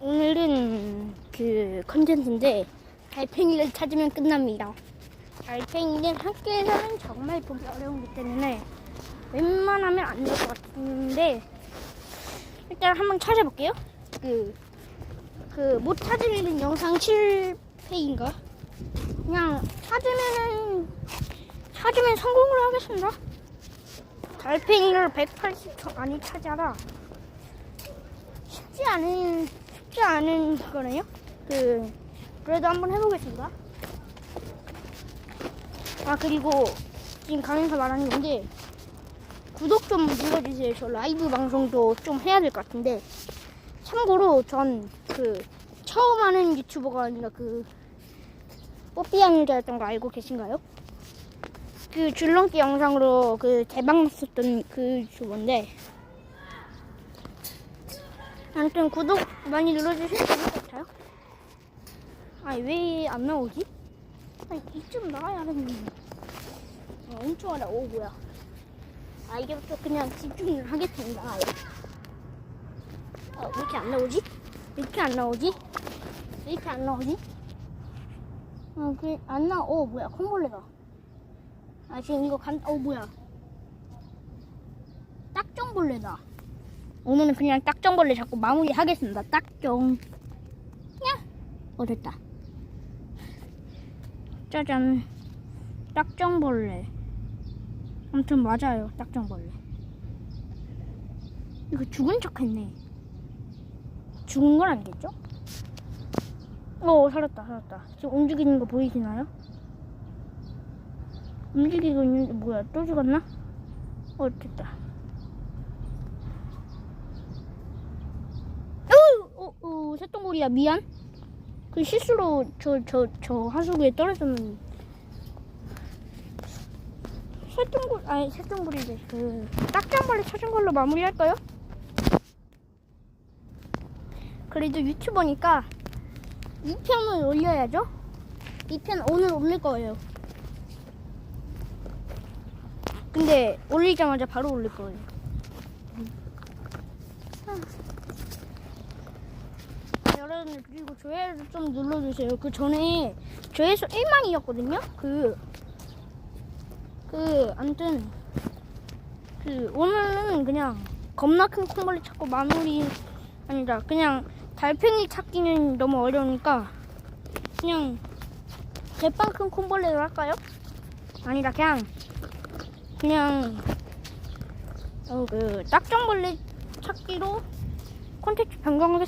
오늘은 그 컨텐츠인데 달팽이를 찾으면 끝납니다. 달팽이는 학교에서는 정말 보기 어려운 것 때문에 웬만하면 안 될 것 같은데 일단 한번 찾아볼게요. 그, 그 못 찾으면 영상 실패인가? 그냥 찾으면은 찾으면 성공을 하겠습니다. 달팽이를 180초 안에 찾아라. 쉽지 않은 쉽지 않은 거네요. 그 그래도 한번 해보겠습니다. 아 그리고 지금 강에서 말하는 건데 구독 좀 눌러주세요. 저 라이브 방송도 좀 해야 될 것 같은데 참고로 전 그 처음 하는 유튜버가 아니라 그 뽀삐한 여자였던 거 알고 계신가요? 그 줄넘기 영상으로 그 대박 났었던 그 유튜버인데 아무튼 구독 많이 눌러주시면 좋을 것 같아요. 아니 왜 안 나오지? 아니 이쯤 나와야 하는데 어, 엄청 하다 오 뭐야 아 이제부터 그냥 집중을 하겠습니다. 어, 왜 이렇게 안 나오지? 왜 이렇게 안 나오지? 왜 이렇게 안 나오지? 어, 그 안 나와 오 뭐야 콩벌레다 아 지금 이거 간, 어 뭐야 딱정벌레다 오늘은 그냥 딱정벌레 잡고 마무리 하겠습니다. 딱정. 야! 어 됐다. 짜잔. 딱정벌레. 아무튼 맞아요 딱정벌레. 이거 죽은 척 했네. 죽은 건 아니겠죠? 어 살았다 살았다. 지금 움직이는 거 보이시나요? 움직이고 있는데 뭐야 또 죽었나? 어 됐다 어, 어, 어, 새똥구리야 미안. 그 실수로 저 저 저 하수구에 떨어졌는데 새똥구리 아니 새똥구리지. 그 딱정벌레 찾은 걸로 마무리할까요? 그래도 유튜버니까 2편을 올려야죠. 2편 오늘 올릴 거예요. 근데 올리자마자 바로 올릴 거예요. 아, 여러분들 그리고 조회를 좀 눌러주세요. 그 전에 조회수 1만이었거든요. 그, 그, 아무튼 그 오늘은 그냥 겁나 큰 콩벌레 찾고 마무리 아니다. 그냥 달팽이 찾기는 너무 어려우니까 그냥 대빵 큰 콩벌레를 할까요? 아니다 그냥 그냥 어, 그 딱정벌레 찾기로 콘텐츠 변경하겠습니다.